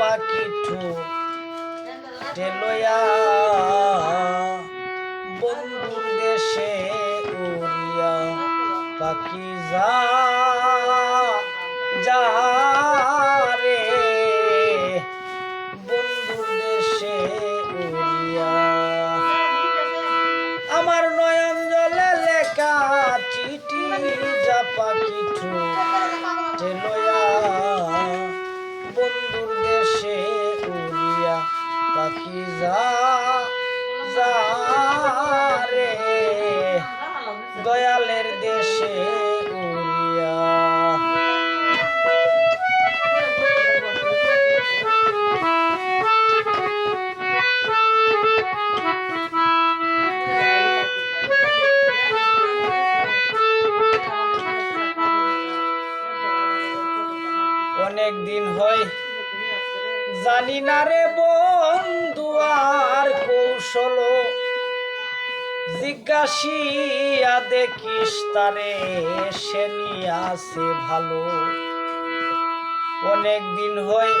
পাখি ঠোঁটেলয়া বন্ধুর দেশে উড়িয়া পাখি যা রে। বন্ধুর দেশে উড়িয়া আমার নয়ন জলে লেখা চিঠি যা পাখি পাখি যা রে। দয়ালের দেশে উড়িয়া। অনেক দিন হয় জানি না রে বন্ধু জিজ্ঞাসিয়া দেখিস তারে সে নিয়ে আছে ভালো। অনেক দিন হয়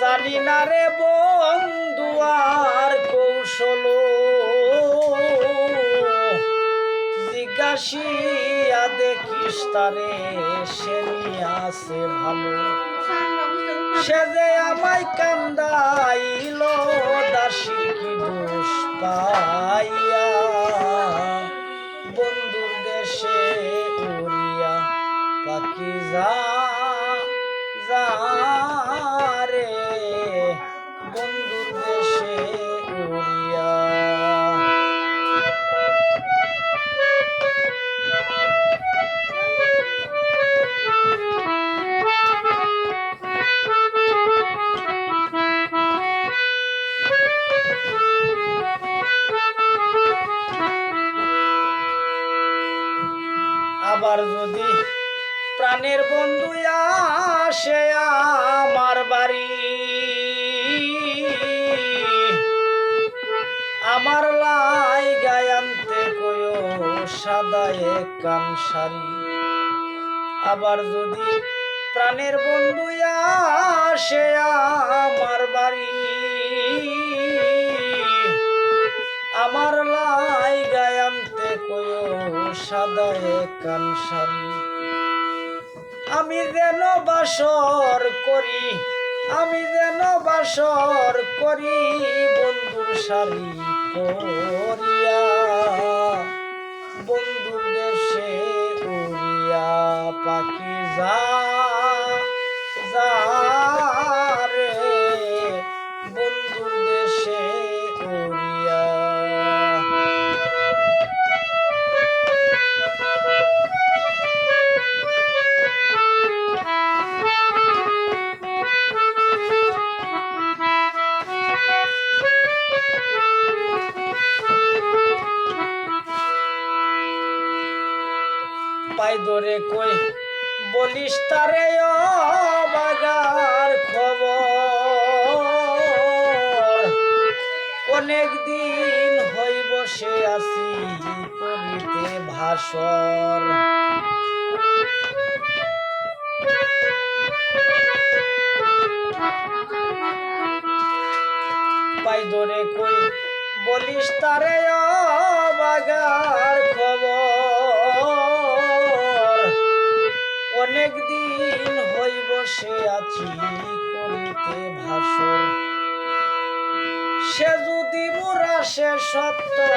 জানি না রে বন্ধু আর কৌশল। জিজ্ঞাসিয়া দেখিস তারে সে নিয়ে আছে ভালো। সে যে আমায় কান্দাইল, দাসী কি দোষ পাইয়া? যা যা। বন্ধু আসে আমার বাড়ি। আমার লাই গায়ান্তে কয়ো সাদা এক কান শাড়ি। আবার যদি প্রাণের বন্ধু আসে আমার বাড়ি। আমার লাই গায়ান্তে কয়ো সাদা এক শাড়ি। আমি যেন বাসর করি, আমি যেন বাসর করি, বন্ধুর শাড়ি করিয়া বন্ধুর দেশে উড়িয়া পাখি যা পাই ধরে কই? বলিস তারে বাগার খবর। অনেক দিন হই বসে আছি করিতে ভাসর। পাই ধরে কই? বলিস তারে বাগার ভাসর সে যদি মোরা সে সত্তর,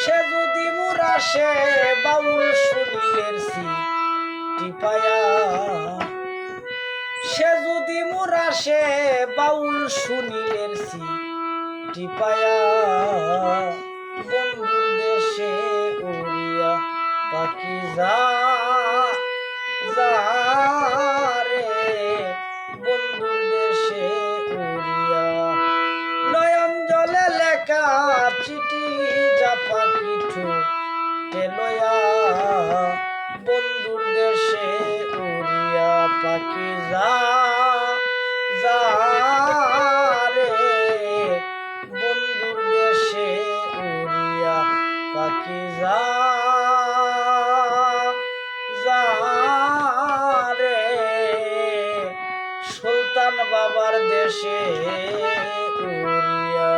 সে যদি মোরা সে বাউল শুনিলের টিপায়া সে যদি মোরা সে বাউল শুনিলের সি টিপায়া বন্ধুর দেশে উড়িয়া পাখি যা যা রে বন্ধুর দেশে উড়িয়া নয়ন জলে লেখা চিঠি যা পাখি ঠোঁটেলয়া বন্ধুর দেশে উড়িয়া পাখি যা যা রে। বন্ধুর দেশে উড়িয়া পাখি যা। সুলতান বাবার দেশে উড়িয়া